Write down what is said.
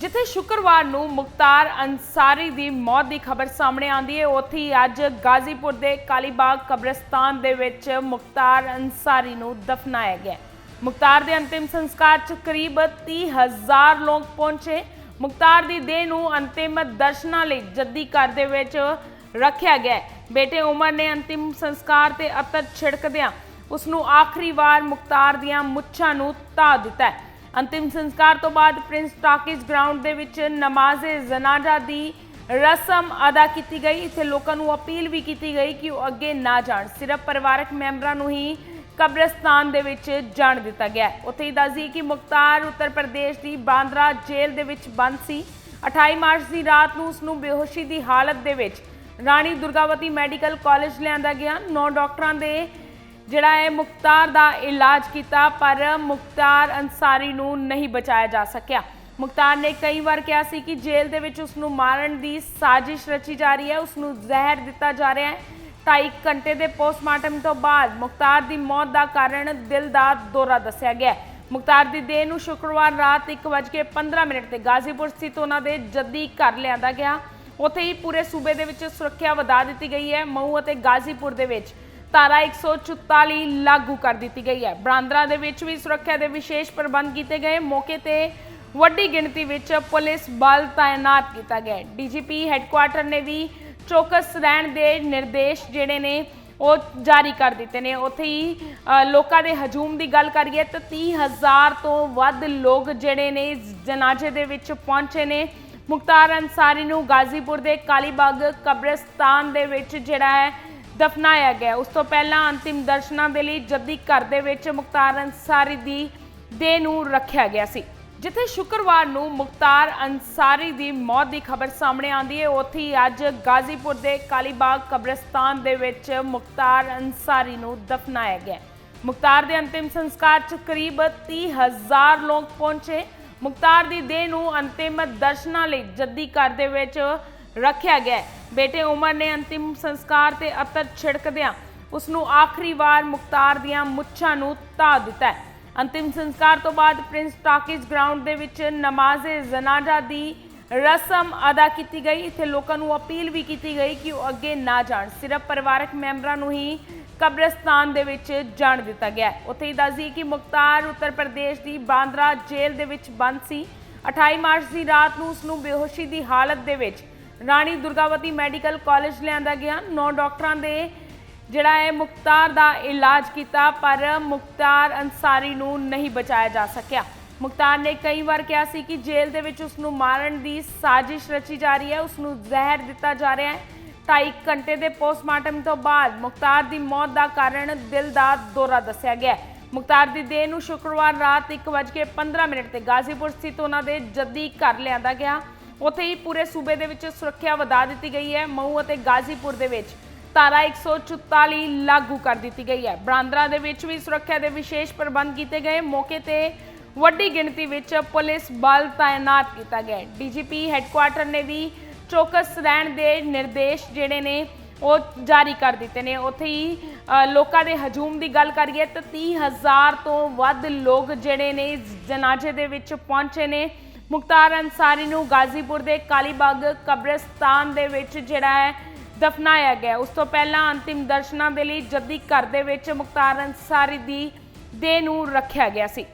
ਜਿੱਥੇ ਸ਼ੁੱਕਰਵਾਰ ਨੂੰ ਮੁਖਤਾਰ ਅੰਸਾਰੀ ਦੀ ਮੌਤ ਦੀ ਖਬਰ ਸਾਹਮਣੇ ਆਂਦੀ ਹੈ, ਉੱਥੇ ਹੀ ਅੱਜ ਗਾਜ਼ੀਪੁਰ ਦੇ ਕਾਲੀਬਾਗ ਕਬਰਸਤਾਨ ਦੇ ਵਿੱਚ ਮੁਖਤਾਰ ਅੰਸਾਰੀ ਨੂੰ ਦਫਨਾਇਆ ਗਿਆ। ਮੁਖਤਾਰ ਦੇ ਅੰਤਿਮ ਸੰਸਕਾਰ 'ਚ ਕਰੀਬ 30000 ਲੋਕ ਪਹੁੰਚੇ। ਮੁਖਤਾਰ ਦੀ ਦੇਹ ਨੂੰ ਅੰਤਿਮ ਦਰਸ਼ਨਾਂ ਲਈ ਜੱਦੀ ਘਰ ਦੇ ਵਿੱਚ ਰੱਖਿਆ ਗਿਆ ਬੇਟੇ ਉਮਰ ਨੇ ਅੰਤਿਮ ਸੰਸਕਾਰ ਤੇ ਅਤਰ ਛਿੜਕਦਿਆਂ ਉਸ ਨੂੰ ਆਖਰੀ ਵਾਰ ਮੁਖਤਾਰ ਦੀਆਂ ਮੁੱਛਾਂ ਨੂੰ ਧਾ ਦਿੱਤਾ ਅੰਤਿਮ ਸੰਸਕਾਰ ਤੋਂ ਬਾਅਦ ਪ੍ਰਿੰਸ ਟਾਕੀਜ਼ ਗਰਾਊਂਡ ਦੇ ਵਿੱਚ ਨਮਾਜ਼ੇ ਜਨਾਜ਼ਾ ਦੀ ਰਸਮ ਅਦਾ ਕੀਤੀ ਗਈ। ਇੱਥੇ ਲੋਕਾਂ ਨੂੰ ਅਪੀਲ ਵੀ ਕੀਤੀ ਗਈ ਕਿ ਉਹ ਅੱਗੇ ਨਾ ਜਾਣ। ਸਿਰਫ ਪਰਿਵਾਰਕ ਮੈਂਬਰਾਂ ਨੂੰ ਹੀ ਕਬਰਸਤਾਨ ਦੇ ਵਿੱਚ ਜਾਣ ਦਿੱਤਾ ਗਿਆ। ਉੱਥੇ ਹੀ ਦੱਸਦੀ ਕਿ ਮੁਖਤਾਰ ਉੱਤਰ ਪ੍ਰਦੇਸ਼ ਦੀ ਬਾਂਦਰਾ ਜੇਲ੍ਹ ਦੇ ਵਿੱਚ ਬੰਦ ਸੀ। 28 ਮਾਰਚ ਦੀ ਰਾਤ ਨੂੰ ਉਸ ਨੂੰ ਬੇਹੋਸ਼ੀ ਦੀ ਹਾਲਤ ਦੇ ਵਿੱਚ ਰਾਣੀ ਦੁਰਗਾਵਤੀ ਮੈਡੀਕਲ ਕਾਲਜ ਲਿਆਂਦਾ ਗਿਆ। ਨੌ ਡਾਕਟਰਾਂ ਦੇ ਜਿਹੜਾ ਹੈ ਮੁਖਤਾਰ ਦਾ ਇਲਾਜ ਕੀਤਾ, ਪਰ ਮੁਖਤਾਰ ਅੰਸਾਰੀ ਨੂੰ ਨਹੀਂ ਬਚਾਇਆ ਜਾ ਸਕਿਆ। ਮੁਖਤਾਰ ਨੇ ਕਈ ਵਾਰ ਕਿਹਾ ਸੀ ਕਿ ਜੇਲ੍ਹ ਦੇ ਵਿੱਚ ਉਸ ਨੂੰ ਮਾਰਨ ਦੀ ਸਾਜ਼ਿਸ਼ ਰਚੀ ਜਾ ਰਹੀ ਹੈ ਉਸ ਨੂੰ ਜ਼ਹਿਰ ਦਿੱਤਾ ਜਾ ਰਿਹਾ ਹੈ। ਢਾਈ ਘੰਟੇ ਦੇ ਪੋਸਟਮਾਰਟਮ ਤੋਂ ਬਾਅਦ ਮੁਖਤਾਰ ਦੀ ਮੌਤ ਦਾ ਕਾਰਨ ਦਿਲ ਦਾ ਦੌਰਾ ਦੱਸਿਆ ਗਿਆ ਮੁਖਤਾਰ ਦੀ ਦੇਹ ਨੂੰ ਸ਼ੁੱਕਰਵਾਰ ਰਾਤ 1:15 ਮਿੰਟ ਤੇ ਗਾਜ਼ੀਪੁਰ ਸਥਿਤ ਉਹਨਾਂ ਦੇ ਜੱਦੀ ਘਰ ਲਿਆਂਦਾ ਗਿਆ। ਉੱਥੇ ਹੀ ਪੂਰੇ ਸੂਬੇ ਦੇ ਵਿੱਚ ਸੁਰੱਖਿਆ ਵਧਾ ਦਿੱਤੀ ਗਈ ਹੈ। ਮਊ ਅਤੇ ਗਾਜ਼ੀਪੁਰ ਦੇ ਵਿੱਚ ਧਾਰਾ 144 ਲਾਗੂ ਕਰ ਦਿੱਤੀ ਗਈ ਹੈ। ਬਰਾਂਦਰਾ ਦੇ ਵਿੱਚ ਵੀ ਸੁਰੱਖਿਆ ਦੇ ਵਿਸ਼ੇਸ਼ ਪ੍ਰਬੰਧ ਕੀਤੇ ਗਏ। ਮੌਕੇ ਤੇ ਵੱਡੀ ਗਿਣਤੀ ਵਿੱਚ ਪੁਲਿਸ ਬਲ ਤਾਇਨਾਤ ਕੀਤਾ ਗਿਆ ਡੀਜੀਪੀ ਹੈੱਡਕੁਆਰਟਰ ਨੇ ਵੀ ਚੌਕਸ ਰਹਿਣ ਦੇ ਨਿਰਦੇਸ਼ ਜਿਹੜੇ ਨੇ, ਉਹ ਜਾਰੀ ਕਰ ਦਿੱਤੇ ਨੇ। ਉੱਥੇ ਹੀ ਲੋਕਾਂ ਦੇ ਹਜੂਮ ਦੀ ਗੱਲ ਕਰੀਏ ਤਾਂ 30000 ਤੋਂ ਵੱਧ ਲੋਕ ਜਿਹੜੇ ਨੇ, ਜਨਾਜ਼ੇ ਦੇ ਵਿੱਚ ਪਹੁੰਚੇ ਨੇ। ਮੁਖਤਾਰ ਅੰਸਾਰੀ ਨੂੰ ਗਾਜ਼ੀਪੁਰ ਦੇ ਕਾਲੀਬਾਗ ਕਬਰਸਤਾਨ ਦੇ ਵਿੱਚ ਜਿਹੜਾ ਹੈ ਦਫਨਾਇਆ ਗਿਆ। ਉਸ ਤੋਂ ਪਹਿਲਾਂ ਅੰਤਿਮ ਦਰਸ਼ਨਾਂ ਦੇ ਲਈ ਜੱਦੀ ਘਰ ਦੇ ਵਿੱਚ ਮੁਖਤਾਰ ਅੰਸਾਰੀ ਦੀ ਦੇਹ ਨੂੰ ਰੱਖਿਆ ਗਿਆ ਸੀ। ਜਿੱਥੇ ਸ਼ੁੱਕਰਵਾਰ ਨੂੰ ਮੁਖਤਾਰ ਅੰਸਾਰੀ ਦੀ ਮੌਤ ਦੀ ਖਬਰ ਸਾਹਮਣੇ ਆਂਦੀ ਹੈ, ਉੱਥੇ ਹੀ ਅੱਜ ਗਾਜ਼ੀਪੁਰ ਦੇ ਕਾਲੀਬਾਗ ਕਬਰਸਤਾਨ ਦੇ ਵਿੱਚ ਮੁਖਤਾਰ ਅੰਸਾਰੀ ਨੂੰ ਦਫਨਾਇਆ ਗਿਆ। ਮੁਖਤਾਰ ਦੇ ਅੰਤਿਮ ਸੰਸਕਾਰ 'ਚ ਕਰੀਬ 30000 ਲੋਕ ਪਹੁੰਚੇ। ਮੁਖਤਾਰ ਦੀ ਦੇਹ ਨੂੰ ਅੰਤਿਮ ਦਰਸ਼ਨਾਂ ਲਈ ਜੱਦੀ ਘਰ ਦੇ ਵਿੱਚ ਰੱਖਿਆ ਗਿਆ ਬੇਟੇ ਉਮਰ ਨੇ ਅੰਤਿਮ ਸੰਸਕਾਰ ਤੇ ਅਤਰ ਛਿੜਕਦਿਆਂ ਉਸ ਨੂੰ ਆਖਰੀ ਵਾਰ ਮੁਖਤਾਰ ਦੀਆਂ ਮੁੱਛਾਂ ਨੂੰ ਧਾ ਦਿੱਤਾ ਅੰਤਿਮ ਸੰਸਕਾਰ ਤੋਂ ਬਾਅਦ ਪ੍ਰਿੰਸ ਟਾਕਿਜ ਗਰਾਊਂਡ ਦੇ ਵਿੱਚ ਨਮਾਜ਼ੇ ਜਨਾਜ਼ਾ ਦੀ ਰਸਮ ਅਦਾ ਕੀਤੀ ਗਈ। ਇੱਥੇ ਲੋਕਾਂ ਨੂੰ ਅਪੀਲ ਵੀ ਕੀਤੀ ਗਈ ਕਿ ਉਹ ਅੱਗੇ ਨਾ ਜਾਣ। ਸਿਰਫ ਪਰਿਵਾਰਕ ਮੈਂਬਰਾਂ ਨੂੰ ਹੀ ਕਬਰਸਤਾਨ ਦੇ ਵਿੱਚ ਜਾਣ ਦਿੱਤਾ ਗਿਆ ਉੱਥੇ ਹੀ ਦੱਸਦੀ ਕਿ ਮੁਖਤਾਰ ਉੱਤਰ ਪ੍ਰਦੇਸ਼ ਦੀ ਬਾਂਦਰਾ ਜੇਲ੍ਹ ਦੇ ਵਿੱਚ ਬੰਦ ਸੀ। 28 ਮਾਰਚ ਦੀ ਰਾਤ ਨੂੰ ਉਸ ਨੂੰ ਬੇਹੋਸ਼ੀ ਦੀ ਹਾਲਤ ਦੇ ਵਿੱਚ ਰਾਣੀ ਦੁਰਗਾਵਤੀ ਮੈਡੀਕਲ ਕਾਲਜ ਲਿਆਂਦਾ ਗਿਆ। ਨੌ ਡਾਕਟਰਾਂ ਦੇ ਜਿਹੜਾ ਹੈ ਮੁਖਤਾਰ ਦਾ ਇਲਾਜ ਕੀਤਾ, ਪਰ ਮੁਖਤਾਰ ਅੰਸਾਰੀ ਨੂੰ ਨਹੀਂ ਬਚਾਇਆ ਜਾ ਸਕਿਆ। ਮੁਖਤਾਰ ਨੇ ਕਈ ਵਾਰ ਕਿਹਾ ਸੀ ਕਿ ਜੇਲ੍ਹ ਦੇ ਵਿੱਚ ਉਸ ਨੂੰ ਮਾਰਨ ਦੀ ਸਾਜ਼ਿਸ਼ ਰਚੀ ਜਾ ਰਹੀ ਹੈ ਉਸ ਨੂੰ ਜ਼ਹਿਰ ਦਿੱਤਾ ਜਾ ਰਿਹਾ ਹੈ। ਢਾਈ ਘੰਟੇ ਦੇ ਪੋਸਟਮਾਰਟਮ ਤੋਂ ਬਾਅਦ ਮੁਖਤਾਰ ਦੀ ਮੌਤ ਦਾ ਕਾਰਨ ਦਿਲ ਦਾ ਦੌਰਾ ਦੱਸਿਆ ਗਿਆ ਹੈ। ਮੁਖਤਾਰ ਦੀ ਦੇਹ ਨੂੰ ਸ਼ੁੱਕਰਵਾਰ ਰਾਤ 1:15 ਮਿੰਟ ਤੇ ਗਾਜ਼ੀਪੁਰ ਸਥਿਤ ਉਹਨਾਂ ਦੇ ਜੱਦੀ ਘਰ ਲਿਆਂਦਾ ਗਿਆ। ਉੱਥੇ ਹੀ ਪੂਰੇ ਸੂਬੇ ਦੇ ਵਿੱਚ ਸੁਰੱਖਿਆ ਵਧਾ ਦਿੱਤੀ ਗਈ ਹੈ। ਮਊ ਅਤੇ ਗਾਜ਼ੀਪੁਰ ਦੇ ਵਿੱਚ ਧਾਰਾ 144 ਲਾਗੂ ਕਰ ਦਿੱਤੀ ਗਈ ਹੈ। ਬਰਾਂਦਰਾ ਦੇ ਵਿੱਚ ਵੀ ਸੁਰੱਖਿਆ ਦੇ ਵਿਸ਼ੇਸ਼ ਪ੍ਰਬੰਧ ਕੀਤੇ ਗਏ। ਮੌਕੇ ਤੇ ਵੱਡੀ ਗਿਣਤੀ ਵਿੱਚ ਪੁਲਿਸ ਬਲ ਤਾਇਨਾਤ ਕੀਤਾ ਗਿਆ ਡੀਜੀਪੀ ਹੈੱਡਕੁਆਰਟਰ ਨੇ ਵੀ ਚੌਕਸ ਰਹਿਣ ਦੇ ਨਿਰਦੇਸ਼ ਜਿਹੜੇ ਨੇ, ਉਹ ਜਾਰੀ ਕਰ ਦਿੱਤੇ ਨੇ। ਉੱਥੇ ਹੀ ਲੋਕਾਂ ਦੇ ਹਜੂਮ ਦੀ ਗੱਲ ਕਰੀਏ ਤਾਂ 30000 ਤੋਂ ਵੱਧ ਲੋਕ ਜਿਹੜੇ ਨੇ, ਜਨਾਜ਼ੇ ਦੇ ਵਿੱਚ ਪਹੁੰਚੇ ਨੇ। ਮੁਖਤਾਰ ਅੰਸਾਰੀ ਨੂੰ ਗਾਜ਼ੀਪੁਰ ਦੇ ਕਾਲੀਬਾਗ ਕਬਰਸਤਾਨ ਦੇ ਵਿੱਚ ਜਿਹੜਾ ਹੈ ਦਫਨਾਇਆ ਗਿਆ ਉਸ ਤੋਂ ਪਹਿਲਾਂ ਅੰਤਿਮ ਦਰਸ਼ਨਾਂ ਦੇ ਲਈ ਜੱਦੀ ਘਰ ਦੇ ਵਿੱਚ ਮੁਖਤਾਰ ਅੰਸਾਰੀ ਦੀ ਦੇਹ ਨੂੰ ਰੱਖਿਆ ਗਿਆ ਸੀ।